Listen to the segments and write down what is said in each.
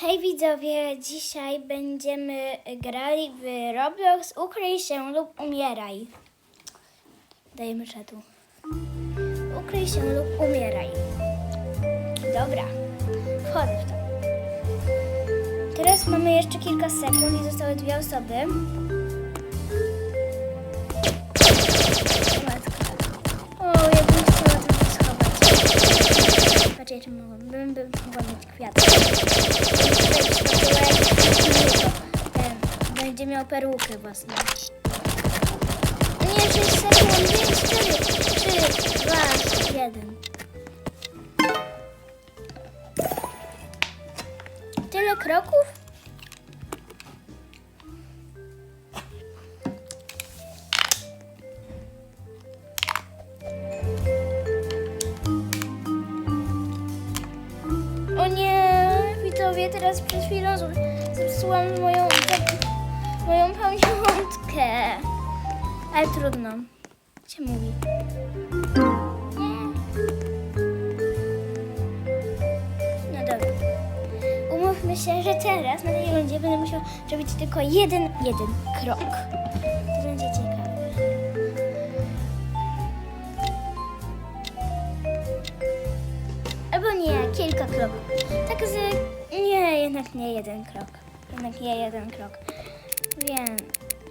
Hej widzowie, dzisiaj będziemy grali w Roblox Ukryj się lub umieraj. Dajemy czatu. Ukryj się lub umieraj. Dobra, wchodzę w to. Teraz mamy jeszcze kilka sekund i zostały dwie osoby. O, ja bym to schować. Patrzcie, jeszcze mogłam, bym, bym mogła mieć kwiaty. Perukę własną. Nie, 6 sekund, 5, 4, 3, 2, 1. Tyle kroków? O nie, widzowie, teraz przed chwilą zepsułam moją Ale trudno. Co mówi? No dobra. Umówmy się, że teraz na tej rundzie będę musiał zrobić tylko jeden, jeden krok. To będzie ciekawe. Albo nie, kilka kroków. Tak. Nie, jednak nie jeden krok. Jednak nie jeden krok. Wiem.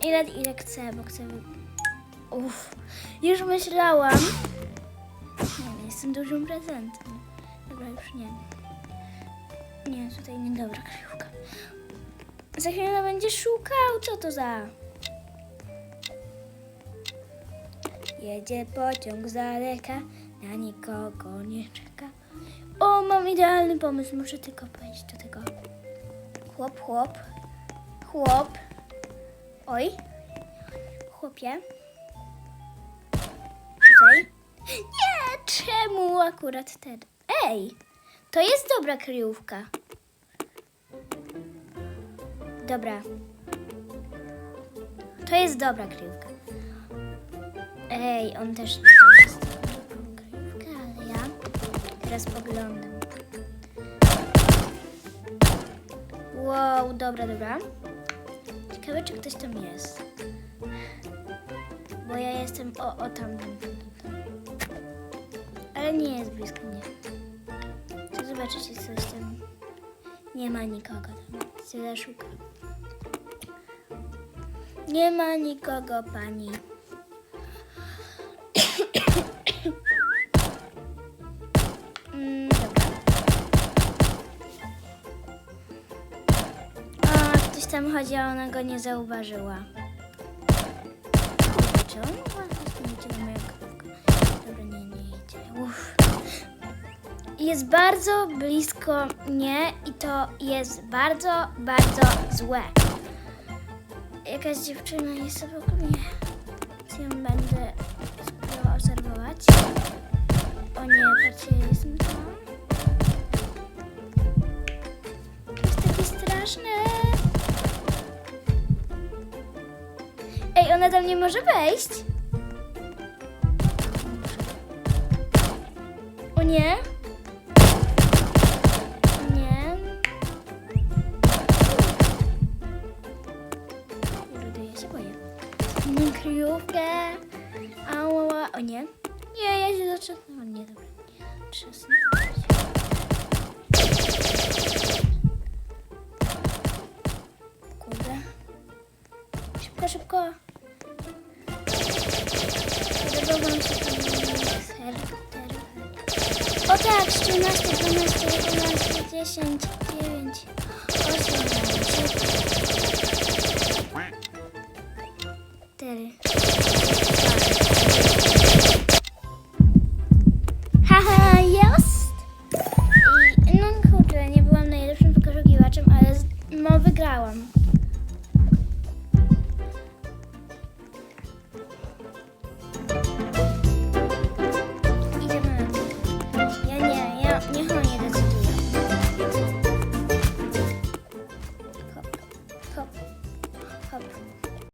Ile, ile chcę, bo chcę... Uff. Już myślałam. Nie jestem dużym prezentem. Dobra, już nie. Nie, tutaj niedobra kryjówka. Za chwilę będzie szukał, co to za... Jedzie pociąg z daleka, na nikogo nie czeka. O, mam idealny pomysł, muszę tylko powiedzieć do tego. Chłop, chłop, chłop. Oj, chłopie. Tutaj. Nie, czemu akurat ten? Ej, to jest dobra kryjówka. Dobra. To jest dobra kryjówka. Ej, on też jest kryjówkę, ale ja teraz poglądam. Wow, dobra, dobra. Ciekawe, czy ktoś tam jest. Bo ja jestem o, o tam. Nie jest blisko mnie. Czy coś tam. Nie ma nikogo tam. Tyle szukam. Nie ma nikogo, pani. Mm. O, ktoś tam chodzi, a ona go nie zauważyła. Czy on Jest bardzo blisko mnie i to jest bardzo, bardzo złe. Jakaś dziewczyna jest obok mnie. Więc ją będę spróbowała obserwować. O nie, patrzcie, jestem tam. Jest takie straszne. Ej, ona tam nie może wejść. O. Nie. Mam kryjówkę. Ała, o nie. Nie, ja się zatrzymam. O nie, dobra. Trzasnę. Kurde. Szybko, szybko. Podobał wam się ten serwer. O tak, 13, 12, 11, 10, 9, wygrałam.